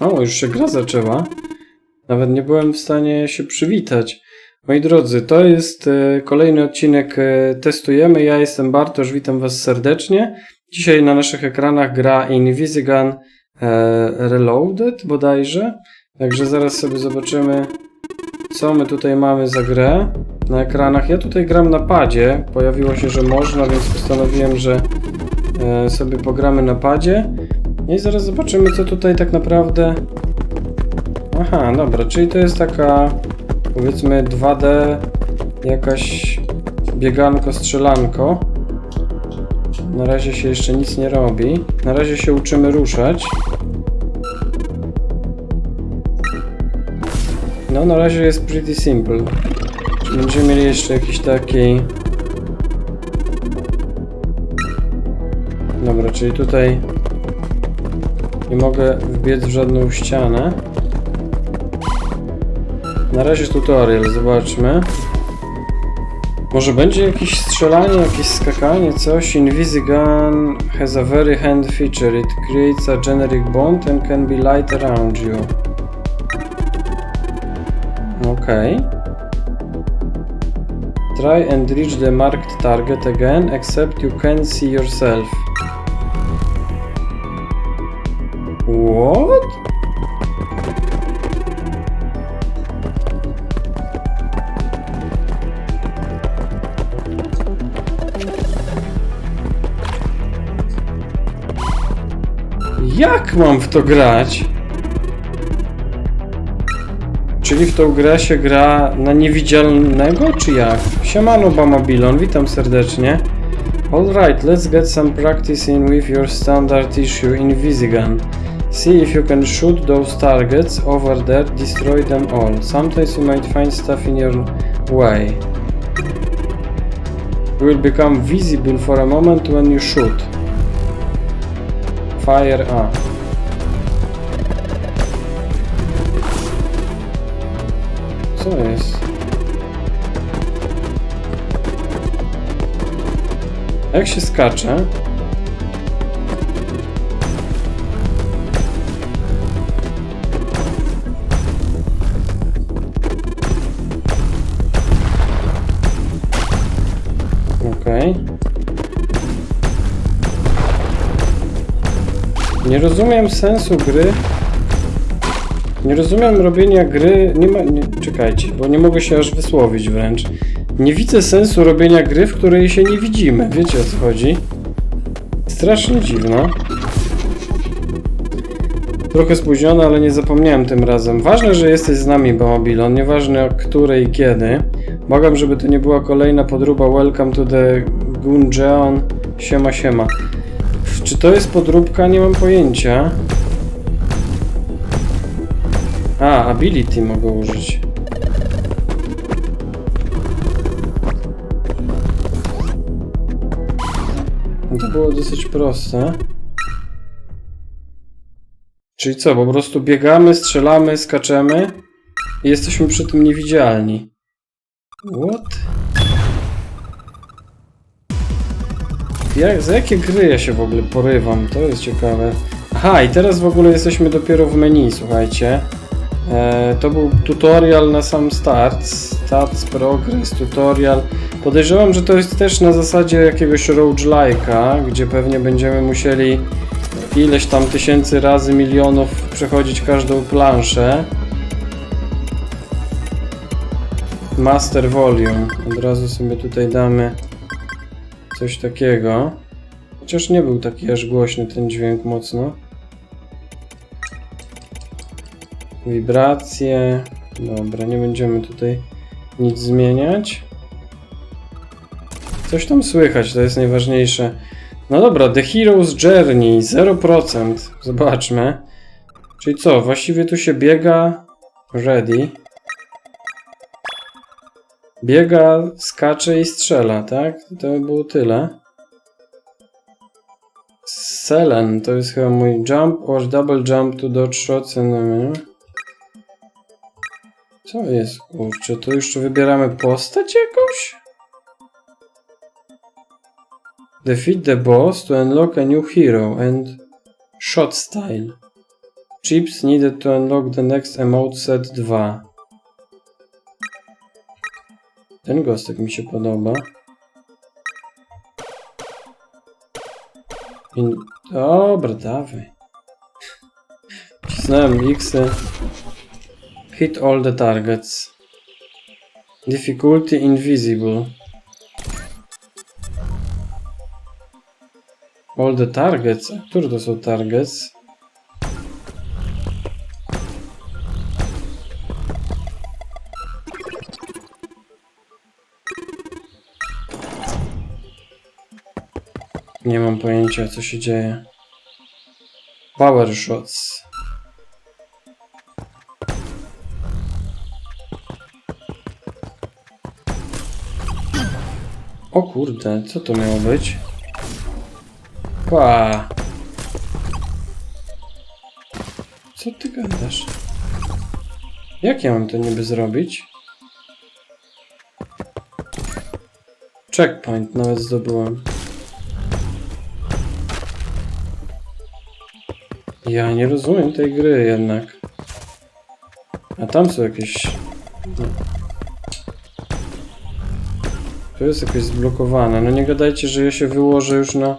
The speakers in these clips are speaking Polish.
O, już się gra zaczęła. Nawet nie byłem w stanie się przywitać. Moi drodzy, to jest e, kolejny odcinek e, Testujemy. Ja jestem Bartosz, witam Was serdecznie. Dzisiaj na naszych ekranach gra Invisigan e, Reloaded bodajże. Także zaraz sobie zobaczymy, co my tutaj mamy za grę na ekranach. Ja tutaj gram na padzie. Pojawiło się, że można, więc postanowiłem, że sobie pogramy na padzie. I zaraz zobaczymy, co tutaj tak naprawdę. Aha, dobra, czyli to jest taka powiedzmy 2D jakaś bieganko, strzelanko. Na razie się jeszcze nic nie robi. Na razie się uczymy ruszać. No, na razie jest pretty simple. Czy będziemy mieli jeszcze jakiś taki... Dobra, czyli tutaj nie mogę wbiec w żadną ścianę. Na razie tutorial, zobaczmy. Może będzie jakieś strzelanie, jakieś skakanie, coś. Invisigun has a very hand feature. It creates a generic bond and can be light around you. Okay. Try and reach the marked target again, except you can see yourself. What? Jak mam w to grać? Czyli w tą grę się gra na niewidzialnego, czy jak? Siemano Bamabilon, witam serdecznie. Alright, let's get some practice in with your standard issue Invisigun. See if you can shoot those targets over there, destroy them all. Sometimes you might find stuff in your way. You will become visible for a moment when you shoot. Fire A. Co jest? Jak się skacze? Nie rozumiem sensu gry. Nie rozumiem robienia gry. Nie ma. Nie, czekajcie, bo nie mogę się aż wysłowić wręcz. Nie widzę sensu robienia gry, w której się nie widzimy. Wiecie o co chodzi? Strasznie dziwno. Trochę spóźniony, ale nie zapomniałem tym razem. Ważne, że jesteś z nami, Bamobilon. Nieważne o której i kiedy. Błagam, żeby to nie była kolejna podróba Welcome to the Gungeon. Siema, siema. Czy to jest podróbka? Nie mam pojęcia. A, ability mogę użyć. To było dosyć proste. Czyli co, po prostu biegamy, strzelamy, skaczemy i jesteśmy przy tym niewidzialni. What? Jak, za jakie gry ja się w ogóle porywam? To jest ciekawe. Aha, i teraz w ogóle jesteśmy dopiero w menu, słuchajcie. E, to był tutorial na sam start. Stats, progress, tutorial. Podejrzewam, że to jest też na zasadzie jakiegoś roguelike'a, gdzie pewnie będziemy musieli ileś tam tysięcy razy, milionów przechodzić każdą planszę. Master Volume. Od razu sobie tutaj damy coś takiego. Chociaż nie był taki aż głośny ten dźwięk mocno. Wibracje. Dobra, nie będziemy tutaj nic zmieniać. Coś tam słychać, to jest najważniejsze. No dobra, The Hero's Journey 0%. Zobaczmy. Czyli co, właściwie tu się biega. Ready. Biega, skacze i strzela, tak? To by było tyle. Selen to jest chyba mój jump or double jump to dodge shots and... Co jest, kurczę? To jeszcze wybieramy postać jakąś? Defeat the boss to unlock a new hero and shot style. Chips needed to unlock the next emote set 2. Ten gostek mi się podoba. In... Dobra, dawaj. Wcisnąłem X-y. Hit all the targets. Difficulty invisible. All the targets? A które to są targets? Nie mam pojęcia co się dzieje. Power shots. O kurde, co to miało być? Pa. Co ty gadasz? Jak ja mam to niby zrobić? Checkpoint nawet zdobyłem. Ja nie rozumiem tej gry jednak. A tam są jakieś... No. To jest jakieś zblokowane. No nie gadajcie, że ja się wyłożę już na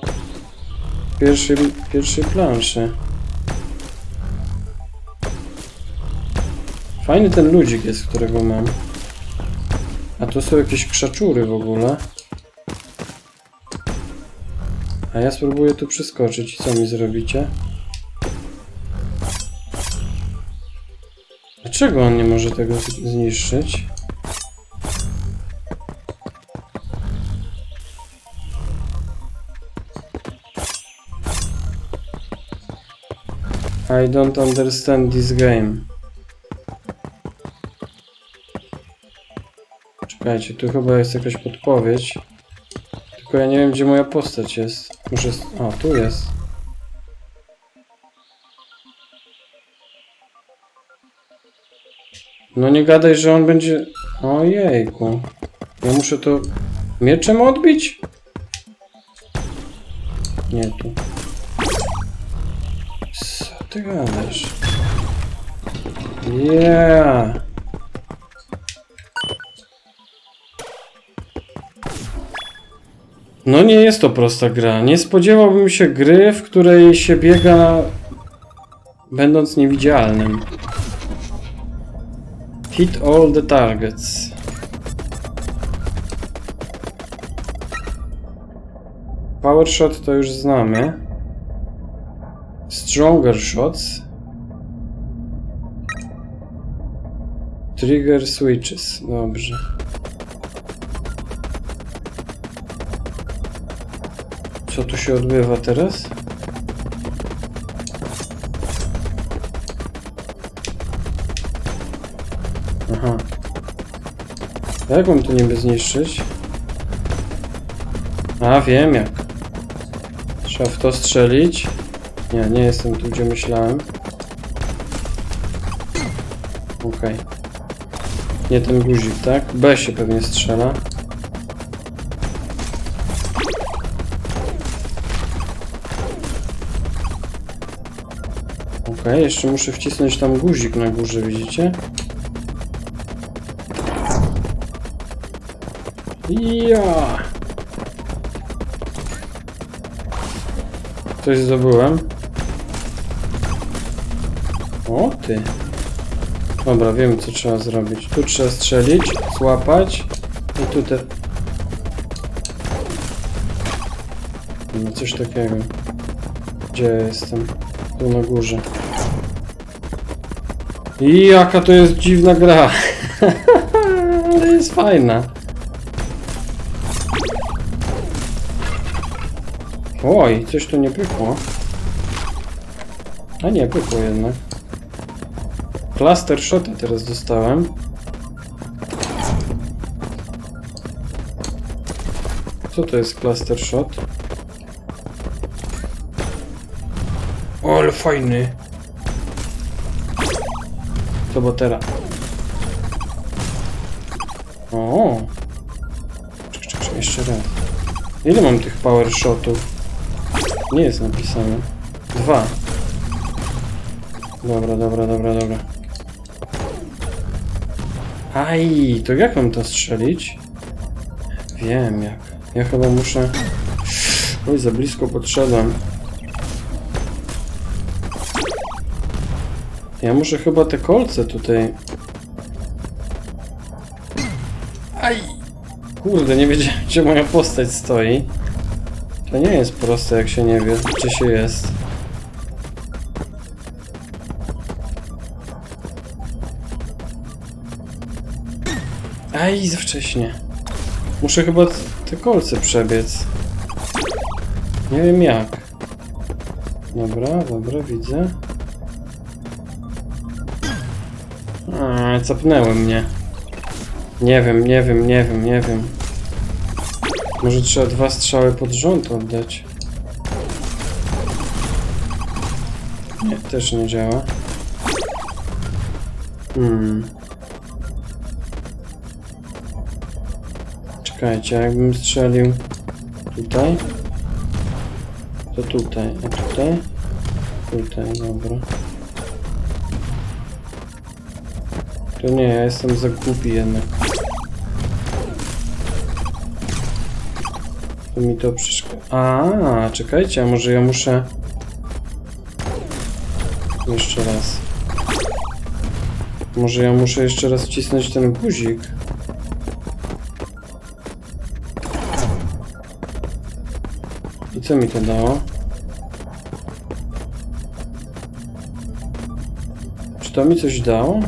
pierwszej, pierwszej planszy. Fajny ten ludzik jest, którego mam. A to są jakieś krzaczury w ogóle. A ja spróbuję tu przeskoczyć. Co mi zrobicie? Dlaczego on nie może tego zniszczyć? I don't understand this game. Czekajcie, tu chyba jest jakaś podpowiedź. Tylko ja nie wiem, gdzie moja postać jest. Muszę... O, tu jest. No nie gadaj, że on będzie... Ojejku. Ja muszę to... Mieczem odbić? Nie tu. Co ty gadasz? Yeah! No nie jest to prosta gra. Nie spodziewałbym się gry, w której się biega będąc niewidzialnym. Hit all the targets. Power shot to już znamy. Stronger shots. Trigger switches. Dobrze. Co tu się odbywa teraz? Jak mam to niby zniszczyć? A, wiem jak. Trzeba w to strzelić. Nie, nie jestem tu, gdzie myślałem. Okej. Nie ten guzik, tak? B się pewnie strzela. Okej, jeszcze muszę wcisnąć tam guzik na górze, widzicie? Ja. Coś zdobyłem. O ty. Dobra, wiem co trzeba zrobić. Tu trzeba strzelić, złapać i tu te... No coś takiego. Gdzie ja jestem? Tu na górze. I jaka to jest dziwna gra. Ale jest fajna. Oj, coś tu nie pykło. A nie, pykło jednak. Cluster shota teraz dostałem. Co to jest cluster shot? O, ale fajny. To bo teraz. O. Czekaj, czekaj, jeszcze raz. Ile mam tych power shotów? Nie jest napisane. Dwa. Dobra, dobra, dobra, dobra. Aj, to jak mam to strzelić? Wiem jak. Ja chyba muszę... Oj, za blisko podszedłem. Ja muszę chyba te kolce tutaj... Aj! Kurde, nie wiedziałem, gdzie moja postać stoi. To nie jest proste, jak się nie wie, gdzie się jest. Aj, za wcześnie. Muszę chyba te kolce przebiec. Nie wiem jak. Dobra, dobra, widzę. A, capnęły mnie. Nie wiem, nie wiem, nie wiem, nie wiem. Może trzeba dwa strzały pod rząd oddać. Nie, też nie działa. Hmm. Czekajcie, jakbym strzelił tutaj, to tutaj, a tutaj, tutaj, dobra. To nie, ja jestem za głupi jednak. To mi to przeszkadza. A, czekajcie, a może ja muszę... Jeszcze raz. Może ja muszę jeszcze raz wcisnąć ten guzik. I co mi to dało? Czy to mi coś dało?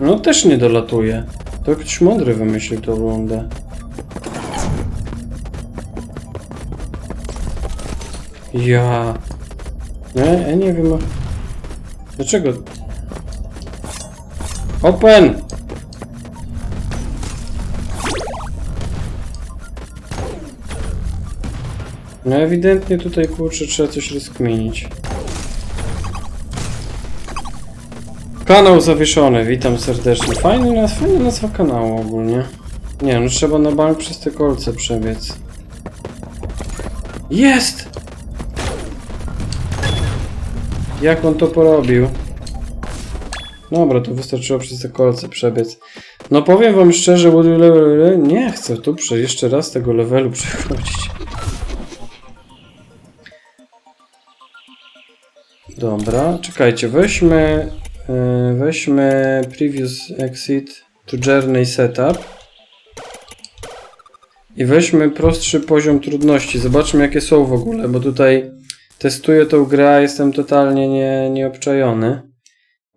No też nie dolatuje. To ktoś mądry wymyślił tą rundę. Ja. Nie, ja nie wiem. Dlaczego? Open! No ewidentnie tutaj kurczę trzeba coś rozkminić. Kanał zawieszony, witam serdecznie. Fajny nas, fajna nazwa kanału ogólnie. Nie, no trzeba na bank przez te kolce przebiec. Jest! Jak on to porobił? Dobra, to wystarczyło przez te kolce przebiec. No powiem wam szczerze, nie chcę tu jeszcze raz tego levelu przechodzić. Dobra, czekajcie, weźmy weźmy previous exit to journey setup i weźmy prostszy poziom trudności. Zobaczmy jakie są w ogóle, bo tutaj testuję tą grę, jestem totalnie nie, nieobczajony.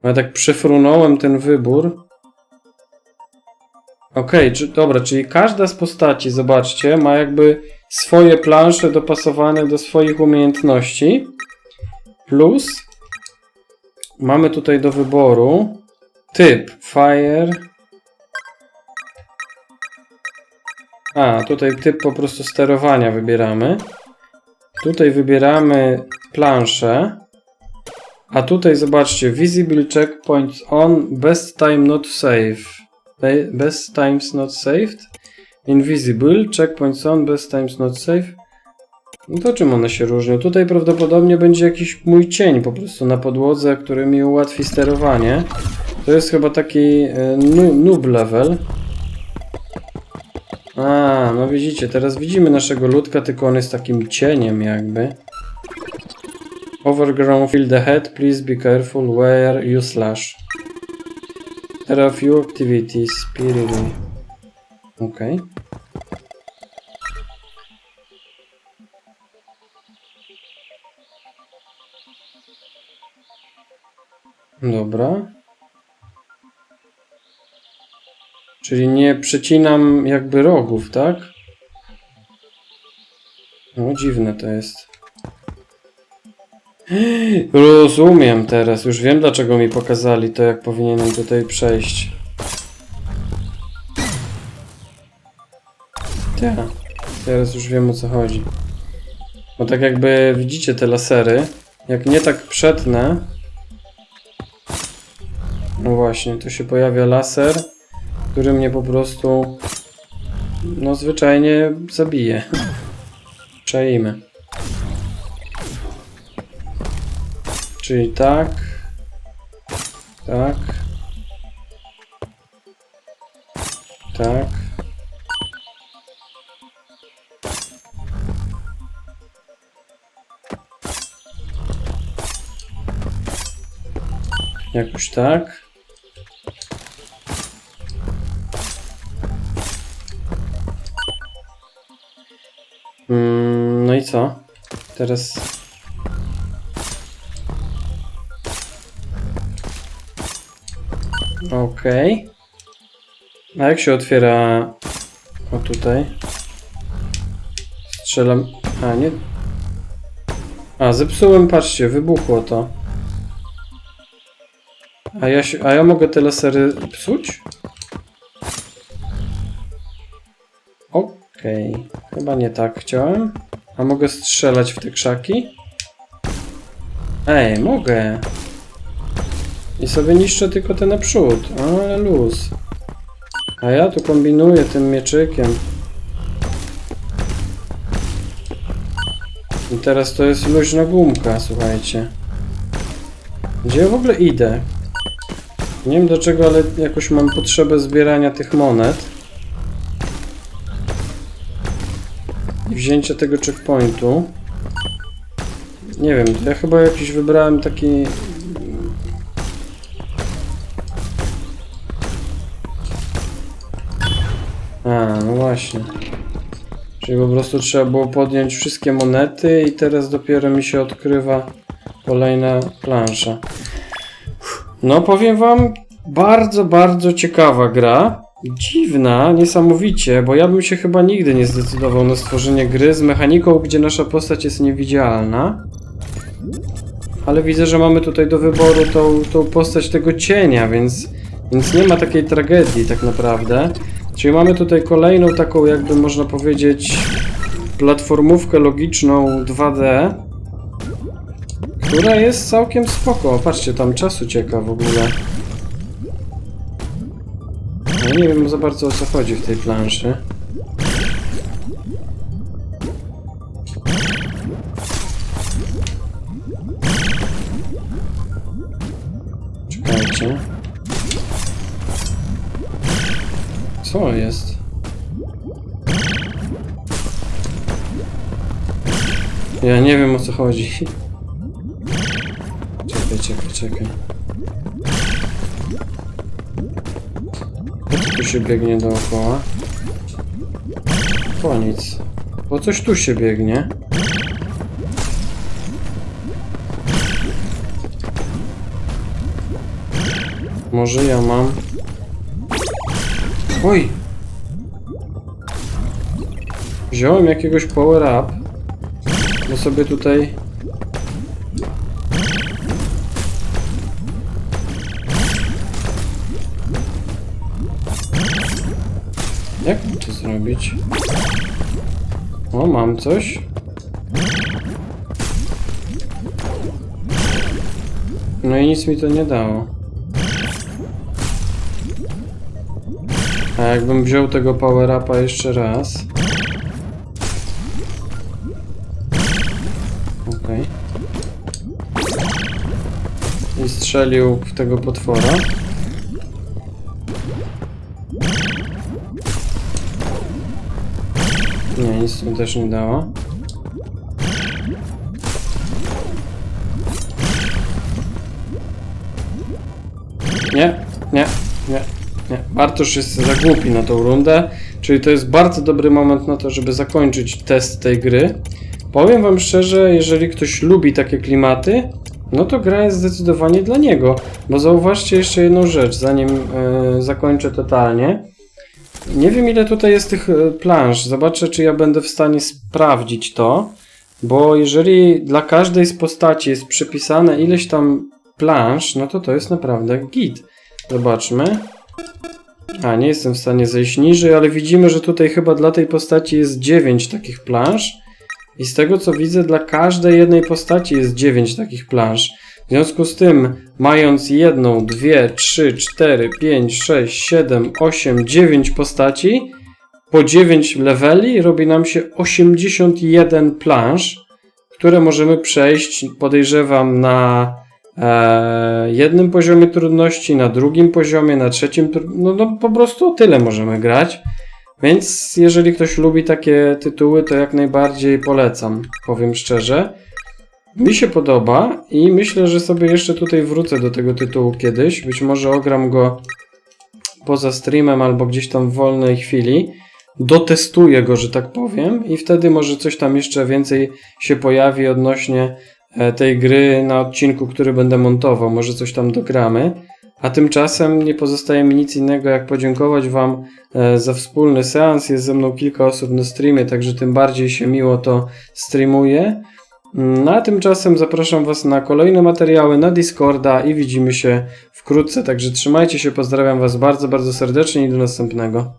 Ja tak przefrunąłem ten wybór. Okej, czy, dobra, czyli każda z postaci, zobaczcie, ma jakby swoje plansze dopasowane do swoich umiejętności. Plus mamy tutaj do wyboru typ Fire. A, tutaj typ po prostu sterowania wybieramy. Tutaj wybieramy planszę. A tutaj zobaczcie, Visible Checkpoints on, Best Time Not Save. Be- Best Times Not Saved. Invisible, Checkpoints on, Best Times Not Save. No to czym one się różnią? Tutaj prawdopodobnie będzie jakiś mój cień po prostu na podłodze, który mi ułatwi sterowanie. To jest chyba taki e, noob level. A, no widzicie, teraz widzimy naszego ludka, tylko on jest takim cieniem jakby. Overgrown field ahead, please be careful where you slash. There are few activities, spirit. Okej. Dobra. Czyli nie przecinam jakby rogów, tak? No dziwne to jest. Rozumiem teraz. Już wiem dlaczego mi pokazali to, jak powinienem tutaj przejść. Tak. Teraz już wiem o co chodzi. Bo tak jakby widzicie te lasery. Jak nie tak przetnę. No właśnie, tu się pojawia laser, który mnie po prostu no zwyczajnie zabije. Czaimy. Czyli tak. Tak. Tak. Jakoś tak. Co? Teraz. Okej. A jak się otwiera. O tutaj. Strzelam. A nie. A zepsułem, patrzcie, wybuchło to. A ja, się, a ja mogę te lasery psuć? Okej, chyba nie tak chciałem. A mogę strzelać w te krzaki? Ej, mogę. I sobie niszczę tylko te naprzód. Ale luz. A ja tu kombinuję tym mieczykiem. I teraz to jest luźna gumka, słuchajcie. Gdzie ja w ogóle idę? Nie wiem dlaczego, ale jakoś mam potrzebę zbierania tych monet. Wzięcia tego checkpointu. Nie wiem, ja chyba jakiś wybrałem taki... A, no właśnie. Czyli po prostu trzeba było podjąć wszystkie monety i teraz dopiero mi się odkrywa kolejna plansza. No powiem wam, bardzo, bardzo ciekawa gra. Dziwna, niesamowicie, bo ja bym się chyba nigdy nie zdecydował na stworzenie gry z mechaniką, gdzie nasza postać jest niewidzialna. Ale widzę, że mamy tutaj do wyboru tą, tą postać tego cienia, więc, więc nie ma takiej tragedii tak naprawdę. Czyli mamy tutaj kolejną taką, jakby można powiedzieć, platformówkę logiczną 2D, która jest całkiem spoko. Patrzcie, tam czas ucieka w ogóle. No nie wiem za bardzo o co chodzi w tej planszy. Czekajcie. Co jest? Ja nie wiem o co chodzi. Czekaj, czekaj, czekaj. Tu się biegnie dookoła? Po nic. Po coś tu się biegnie. Może ja mam... Oj! Wziąłem jakiegoś power up. Bo sobie tutaj... to zrobić? O, mam coś. No i nic mi to nie dało. A jakbym wziął tego power upa jeszcze raz. Okej. I strzelił w tego potwora. Nic mi też nie dało. Nie, nie, nie, nie. Bartosz jest za głupi na tą rundę, czyli to jest bardzo dobry moment na to, żeby zakończyć test tej gry. Powiem wam szczerze, jeżeli ktoś lubi takie klimaty, no to gra jest zdecydowanie dla niego. Bo zauważcie jeszcze jedną rzecz, zanim e, zakończę totalnie. Nie wiem ile tutaj jest tych e, planż. Zobaczę, czy ja będę w stanie sprawdzić to. Bo jeżeli dla każdej z postaci jest przypisane ileś tam planż, no to to jest naprawdę git. Zobaczmy. A, nie jestem w stanie zejść niżej, ale widzimy, że tutaj chyba dla tej postaci jest 9 takich planż. I z tego co widzę, dla każdej jednej postaci jest 9 takich planż. W związku z tym, mając jedną, dwie, trzy, cztery, pięć, sześć, siedem, osiem, dziewięć postaci, po 9 leveli robi nam się 81 planż, które możemy przejść, podejrzewam, na e, jednym poziomie trudności, na drugim poziomie, na trzecim. No, no po prostu tyle możemy grać. Więc jeżeli ktoś lubi takie tytuły, to jak najbardziej polecam, powiem szczerze. Mi się podoba i myślę, że sobie jeszcze tutaj wrócę do tego tytułu kiedyś. Być może ogram go poza streamem albo gdzieś tam w wolnej chwili. Dotestuję go, że tak powiem, i wtedy może coś tam jeszcze więcej się pojawi odnośnie e, tej gry na odcinku, który będę montował. Może coś tam dogramy. A tymczasem nie pozostaje mi nic innego, jak podziękować Wam e, za wspólny seans. Jest ze mną kilka osób na streamie, także tym bardziej się miło to streamuje. No a tymczasem zapraszam Was na kolejne materiały na Discorda i widzimy się wkrótce. Także trzymajcie się, pozdrawiam Was bardzo, bardzo serdecznie i do następnego.